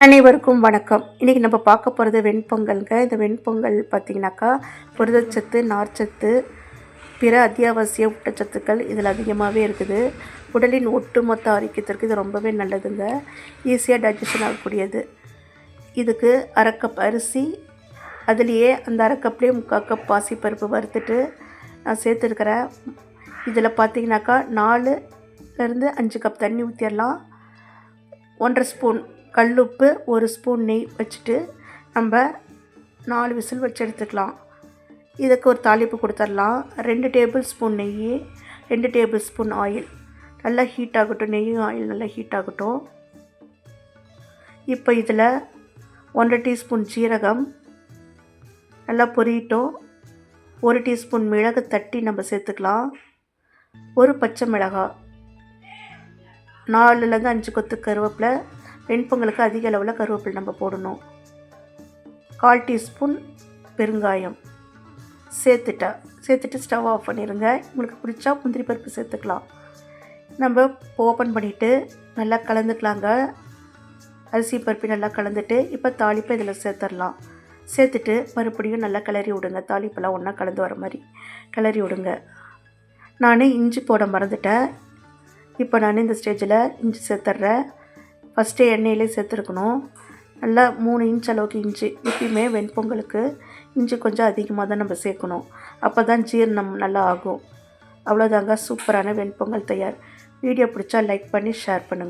அனைவருக்கும் வணக்கம். இன்றைக்கி நம்ம பார்க்க போகிறது வெண்பொங்கல்ங்க. இந்த வெண்பொங்கல் பார்த்திங்கனாக்கா புரதச்சத்து நார்ச்சத்து பிற அத்தியாவசிய ஊட்டச்சத்துக்கள் இதில் அதிகமாகவே இருக்குது. உடலின் ஒட்டுமொத்த ஆரோக்கியத்திற்கு இது ரொம்பவே நல்லதுங்க. ஈஸியாக டைஜஷன் ஆகக்கூடியது. இதுக்கு அரைக்கப் அரிசி அதுலேயே அந்த அரைக்கப்லேயே முக்கால் கப் பாசிப்பருப்பு வறுத்துட்டு நான் சேர்த்துருக்கிறேன். இதில் பார்த்தீங்கன்னாக்கா நாலுலேருந்து அஞ்சு கப் தண்ணி ஊற்றிடலாம் ஒன்றரை ஸ்பூன் கல்லுப்பு ஒரு ஸ்பூன் நெய் வச்சுட்டு நம்ம நாலு விசில் வச்சு எடுத்துக்கலாம். இதுக்கு ஒரு தாளிப்பு கொடுத்துடலாம் ரெண்டு டேபிள் ஸ்பூன் நெய் ரெண்டு டேபிள் ஸ்பூன் ஆயில். நல்லா ஹீட் ஆகட்டும். நெய்யும் ஆயில் நல்லா ஹீட் ஆகட்டும். இப்போ இதில் ஒன்றரை டீஸ்பூன் ஜீரகம். நல்லா பொரியட்டும். ஒரு டீஸ்பூன் மிளகு தட்டி நம்ம சேர்த்துக்கலாம். ஒரு பச்சை மிளகாய். நாலுலேருந்து அஞ்சு கொத்து கருவேப்பிலை வெண்பொங்கலுக்கு அதிக அளவில் கருவேப்பிலை நம்ம போடணும். கால் டீஸ்பூன் பெருங்காயம் சேர்த்துட்டா சேர்த்துட்டு ஸ்டவ் ஆஃப் பண்ணிடுங்க உங்களுக்கு பிடிச்சா முந்திரி பருப்பு சேர்த்துக்கலாம். நம்ம ஓப்பன் பண்ணிவிட்டு நல்லா கலந்துக்கலாங்க. அரிசி பருப்பு நல்லா கலந்துட்டு இப்போ தாளிப்பை இதில் சேர்த்துடலாம். சேர்த்துட்டு மறுபடியும் நல்லா கிளறி விடுங்க. தாளிப்பெல்லாம் ஒன்றா கலந்து வர மாதிரி. கிளறி விடுங்க. நான் இஞ்சி போட மறந்துட்டேன். இப்போ நான் இந்த ஸ்டேஜில் இஞ்சி சேர்த்துட்றேன். ஃபஸ்ட்டு எண்ணெயிலே சேர்த்துருக்கணும். நல்லா மூணு இன்ச் அளவுக்கு இஞ்சி எப்பயுமே வெண்பொங்கலுக்கு இஞ்சி கொஞ்சம் அதிகமாக தான் நம்ம சேர்க்கணும். அப்போ தான் ஜீரணம் நல்லா ஆகும். அவ்வளோதாங்க சூப்பரான வெண்பொங்கல் தயார். வீடியோ பிடிச்சா லைக் பண்ணி ஷேர் பண்ணுங்கள்